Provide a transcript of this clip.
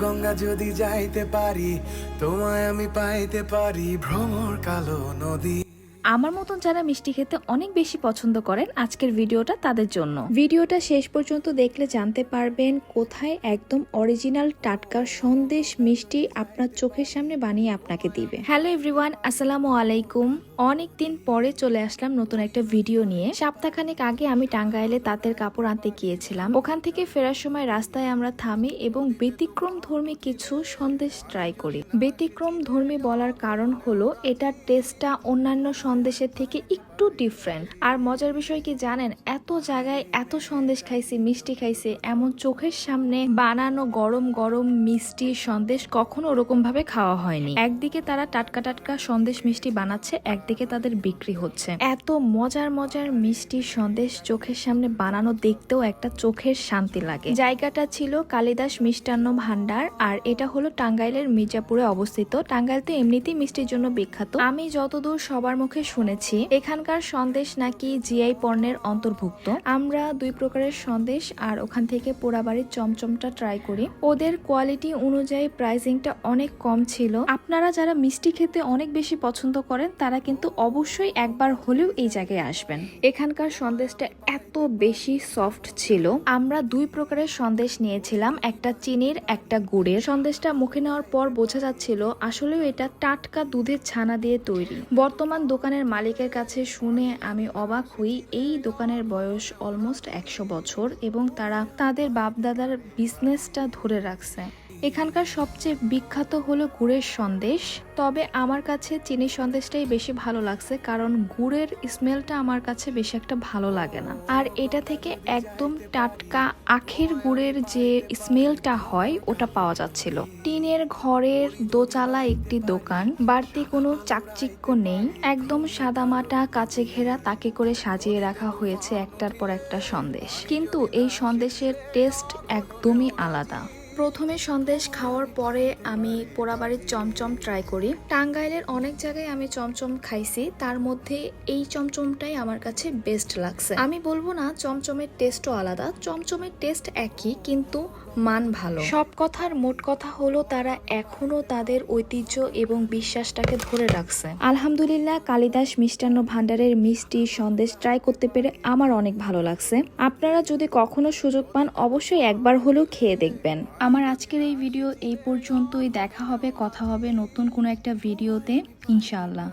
গঙ্গা যদি যাইতে পারি তোমায় আমি পাইতে পারি ভ্রমর কালো নদী। আমার মতন যারা মিষ্টি খেতে অনেক বেশি পছন্দ করেন আজকের ভিডিওটা তাদের জন্য। ভিডিওটা শেষ পর্যন্ত দেখলে জানতে পারবেন কোথায় একদম অরিজিনাল টাটকা সন্দেশ মিষ্টি আপনার চোখের সামনে বানিয়ে আপনাকে দিবে। হ্যালো এভরিওয়ান আসসালামু আলাইকুম। অনেক দিন পরে চলে আসলাম নতুন একটা ভিডিও নিয়ে। সপ্তাহখানেক আগে আমি টাঙ্গাইলে তাঁতের কাপড় আনতে গিয়েছিলাম। ওখান থেকে ফেরার সময় রাস্তায় আমরা থামি এবং ব্যতিক্রম ধর্মী কিছু সন্দেশ ট্রাই করি। ব্যতিক্রম ধর্মী বলার কারণ হলো এটার টেস্টটা অন্যান্য সন্দেশের থেকে একটু ডিফারেন্ট আর মজার বিষয় কি জানেন? এত জায়গায় এত সন্দেশ খাইছি, মিষ্টি খাইছি, এমন চোখের সামনে বানানো গরম গরম মিষ্টি সন্দেশ কখনো ওরকম ভাবে খাওয়া হয়নি। একদিকে তারা টাটকা টাটকা সন্দেশ মিষ্টি বানাচ্ছে, একদিকে তাদের বিক্রি হচ্ছে। এত মজার মজার মিষ্টি সন্দেশ চোখের সামনে বানানো দেখতেও একটা চোখের শান্তি লাগে। জায়গাটা ছিল কালিদাস মিষ্টান্ন ভান্ডার আর এটা হলো টাঙ্গাইলের মির্জাপুরে অবস্থিত। টাঙ্গাইল তো এমনিতেই মিষ্টির জন্য বিখ্যাত। আমি যতদূর সবার মুখে শুনেছি এখানকার সন্দেশ নাকি জিআই পণ্যের অন্তর্ভুক্ত? আমরা দুই প্রকারের সন্দেশ আর ওখান থেকে পোড়াবাড়ির চমচমটা ট্রাই করি। ওদের কোয়ালিটি অনুযায়ী প্রাইসিংটা অনেক কম ছিল। আপনারা যারা মিষ্টি খেতে অনেক বেশি পছন্দ করেন, তারা কিন্তু অবশ্যই একবার হলেও এই জায়গায় আসবেন। এখানকার সন্দেশটা এত বেশি সফট ছিল। আমরা দুই প্রকারের সন্দেশ নিয়েছিলাম, একটা চিনির, একটা গুড়ের। সন্দেশটা মুখে নেওয়ার পর বোঝা যাচ্ছিল আসলেও এটা টাটকা দুধের ছানা দিয়ে তৈরি। বর্তমান দোকানের মালিকের কাছে শুনে আমি অবাক হই, এই দোকানের বয়স অলমোস্ট একশো বছর এবং তারা তাদের বাপদাদার বিজনেসটা ধরে রাখছে। এখানকার সবচেয়ে বিখ্যাত হলো গুড়ের সন্দেশ। তবে আমার কাছে চিনি সন্দেশটাই বেশি ভালো লাগছে, কারণ গুড়ের স্মেলটা আমার কাছে বেশি একটা ভালো লাগে না। আর এটা থেকে একদম টাটকা আখের গুড়ের যে স্মেলটা হয়, ওটা পাওয়া যাচ্ছিল। টিনের ঘরের দোচালা একটি দোকান, বাড়তি কোনো চাকচিক্য নেই। একদম সাদামাটা কাছে ঘেরা, তাকে করে সাজিয়ে রাখা হয়েছে একটার পর একটা সন্দেশ। কিন্তু এই সন্দেশের টেস্ট একদমই আলাদা। প্রথমে সন্দেশ খাওয়ার পরে আমি পোড়াবাড়ির চমচম ট্রাই করি। টাঙ্গাইলের অনেক জায়গায় আমি চমচম খাইছি, তার মধ্যে এই চমচমটাই আমার কাছে বেস্ট লাগছে। আমি বলব না, চমচমের টেস্টও আলাদা, চমচমের টেস্ট একই, কিন্তু মান ভালো। সব কথার মোট কথা হলো, তারা এখনও তাদের ঐতিহ্য এবং বিশ্বাসটাকে ধরে রাখছে। আলহামদুলিল্লাহ, কালিদাস মিষ্টান্ন ভান্ডারের মিষ্টি সন্দেশ ট্রাই করতে পেরে আমার অনেক ভালো লাগছে। আপনারা যদি কখনো সুযোগ পান, অবশ্যই একবার হলেও খেয়ে দেখবেন। আমার আজকের এই ভিডিও এই পর্যন্তই। দেখা হবে, কথা হবে নতুন কোনো একটা ভিডিওতে, ইনশাআল্লাহ।